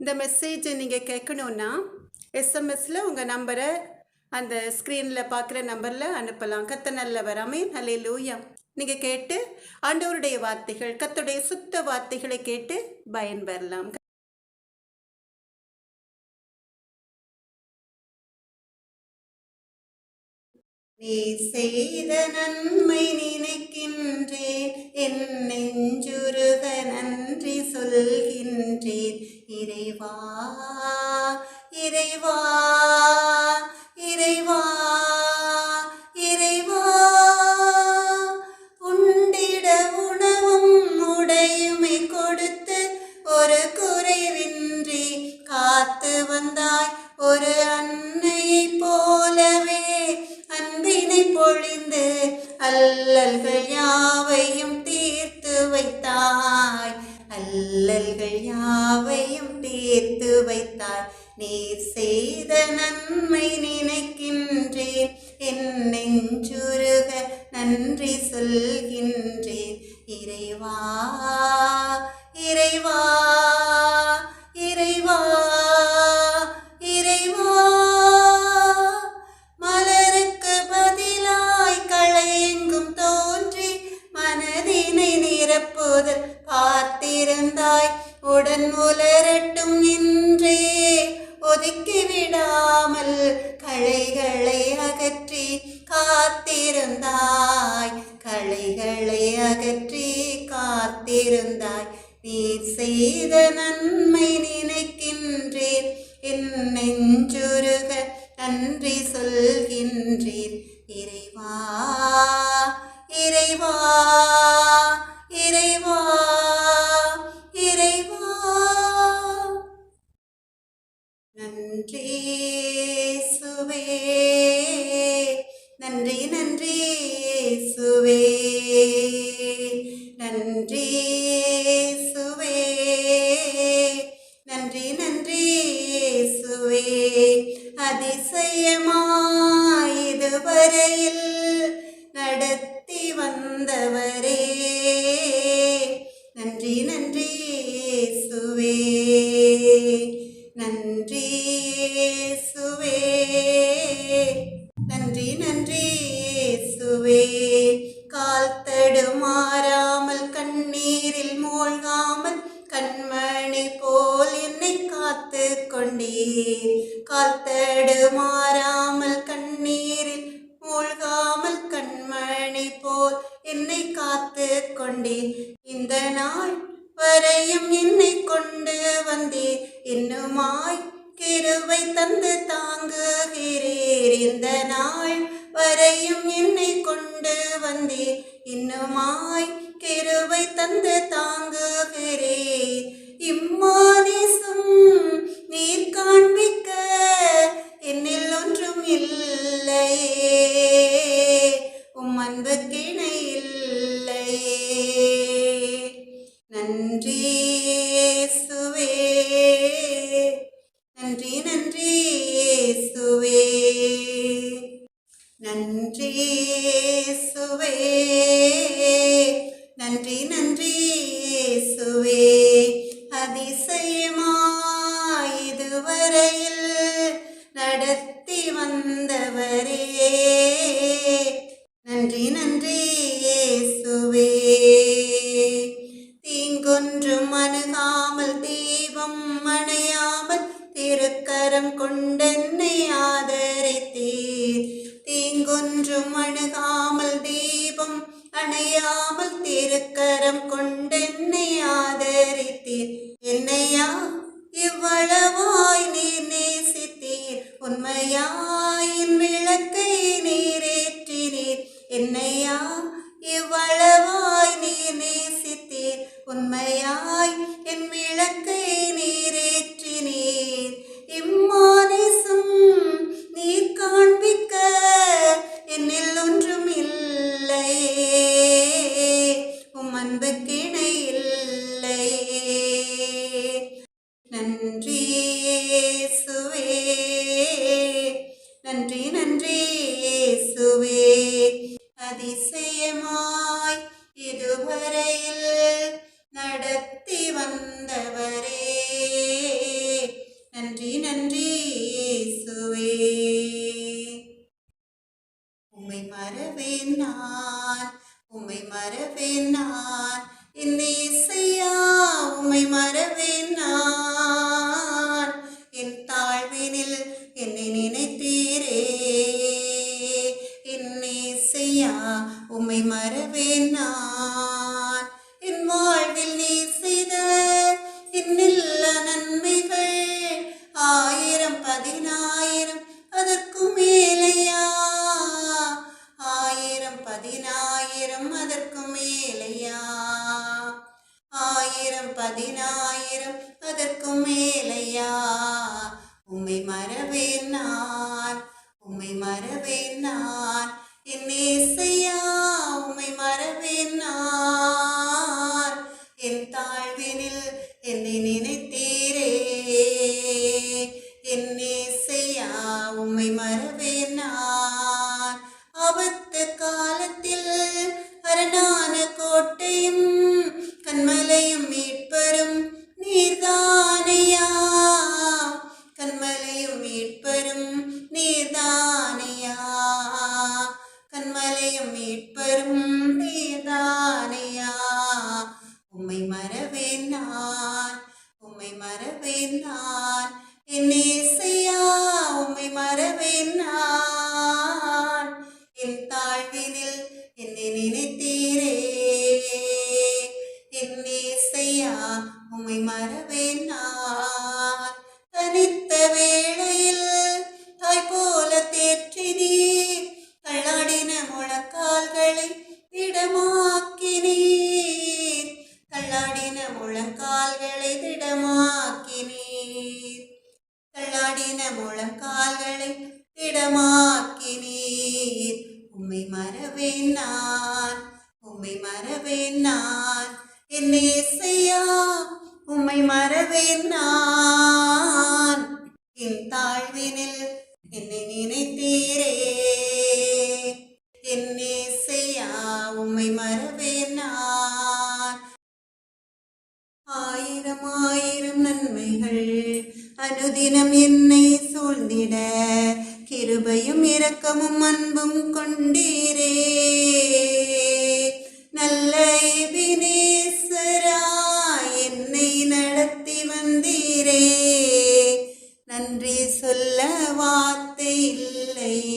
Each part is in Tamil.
இந்த மெசேஜை நீங்கள் கேட்கணுன்னா எஸ்எம்எஸில் உங்கள் நம்பரை அந்த ஸ்க்ரீனில் பார்க்குற நம்பரில் அனுப்பலாம். கத்த நல்லவர் வராமே நல்ல லூயா நீங்கள் கேட்டு ஆண்டவருடைய வார்த்தைகள் கத்துடைய சுத்த வார்த்தைகளை கேட்டு பயன்பெறலாம் நீ செய்த நன்மை இறைவா இறைவா இறைவா. உண்டிட உணவும் உடையுமை கொடுத்து ஒரு குறைவின்றி காத்து வந்தாய். ஒரு அன்னையைப் போலவே அன்பினை பொழிந்து அல்லல்கள் யாவையும் தீர்த்து வைத்தாய். அல்லல்கள் யாவையும் தீர்த்து வைத்தாய். நீர் செய்த நன்மை நினைக்கின்றேன். காத்திருந்தாய் நீர் செய்த நன்மை நினைக்கின்றேன். என் நெஞ்சுருக நன்றி சொல்கின்றேன். வந்தீர் இன்னுமாய் கிருவை தந்து தாங்குகிறீர். இந்த நாள் வரையும் என்னை கொண்டு வந்தீர். இன்னுமாய் கிருவை தந்து தாங்குகிறீர். இம்மானேசும் நீர் காண்பிக்க என்னில் ஒன்றும் இல்லையே. உம் அன்பு கிணை இல்லையே. நன்றி நன்றி இயேசுவே. தீங்கொன்றும் அணுகாமல் தீபம் அணையாமல் திருக்கரம் கொண்டென்னை ஆதரித்தீர். தீங்கொன்றும் அணுகாமல் தீபம் அணையாமல் திருக்கரம் கொண்டென்னை ஆதரித்தீர். என்னையா இவ்வளவாய் நீர் நேசித்தீர். உண்மையாயின் விளக்கை நீரேற்றினீர் நன்றியே பதினாயிரம் அதற்கும் மேலையா? ஆயிரம் பதினாயிரம் அதற்கும் மேலையா? உம்மை மறவேன் நான் உம்மை மறவேன் நான் என் இசையா உம்மை மறவேன் நான் என் தாழ்வினில் என்னை நினைத்தீரே. என் இசையா உம்மை மறவேன் நான் அவர் Nan, in his உம்மை மறவேன் நான். ஆயிரம் ஆயிரம் நன்மைகள் அனுதினம் என்னை சூழ்ந்திட. கிருபையும் இரக்கமும் அன்பும் கொண்டீரே. நல்ல எபினேசரா என்னை நடத்தி வந்தீரே. நன்றி சொல்ல வார்த்தை இல்லை.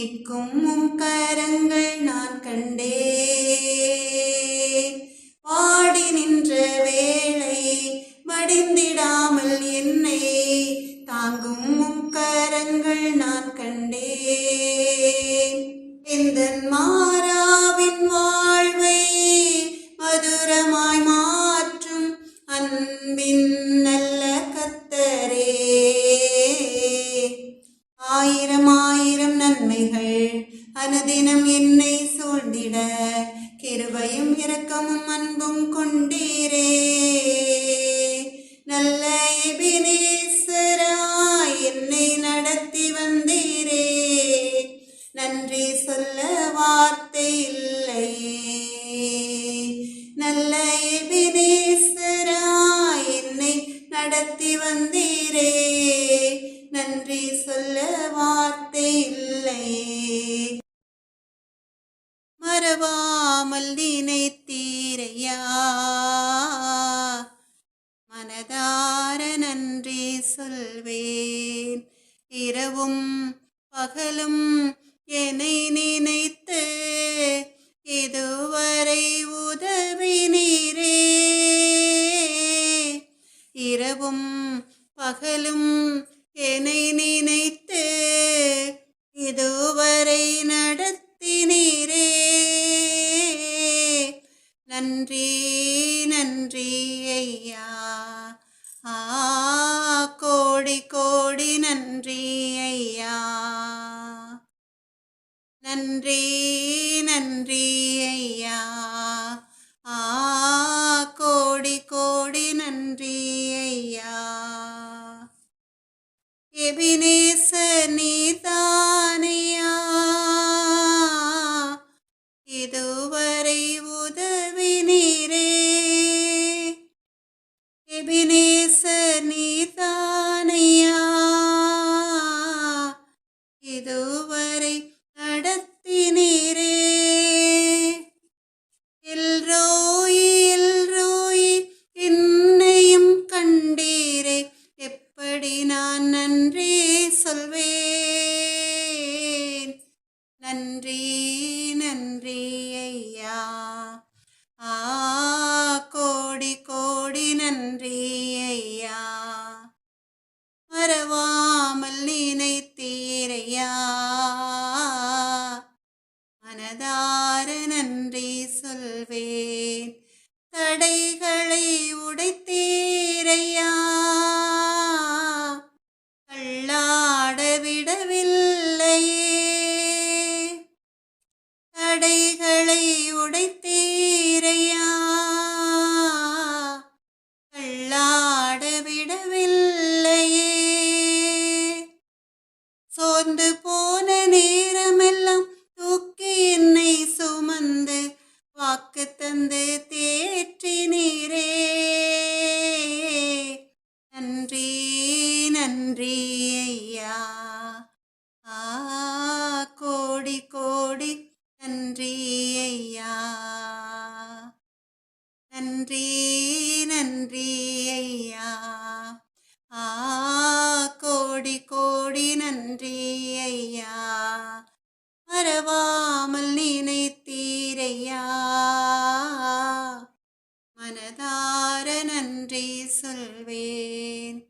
நிற்கும் உம் கரங்கள் நான் கண்டேன். விதேசரா என்னை நடத்தி வந்தே பகலும் என்னை நினைத்து இதுவரை நடத்தினீரே. நன்றி நன்றி ஐயா. ஆ கோடி கோடி நன்றி ஐயா. நன்றி. தடைகளை உடைத்தீரையா? கல்லாட விடவில்லையே சோர்ந்து போன நேரமெல்லாம் தூக்கி என்னை சுமந்து வாக்கு தந்து தேற்றி நீரே நன்றி நன்றி ஐயா. ஆ. again.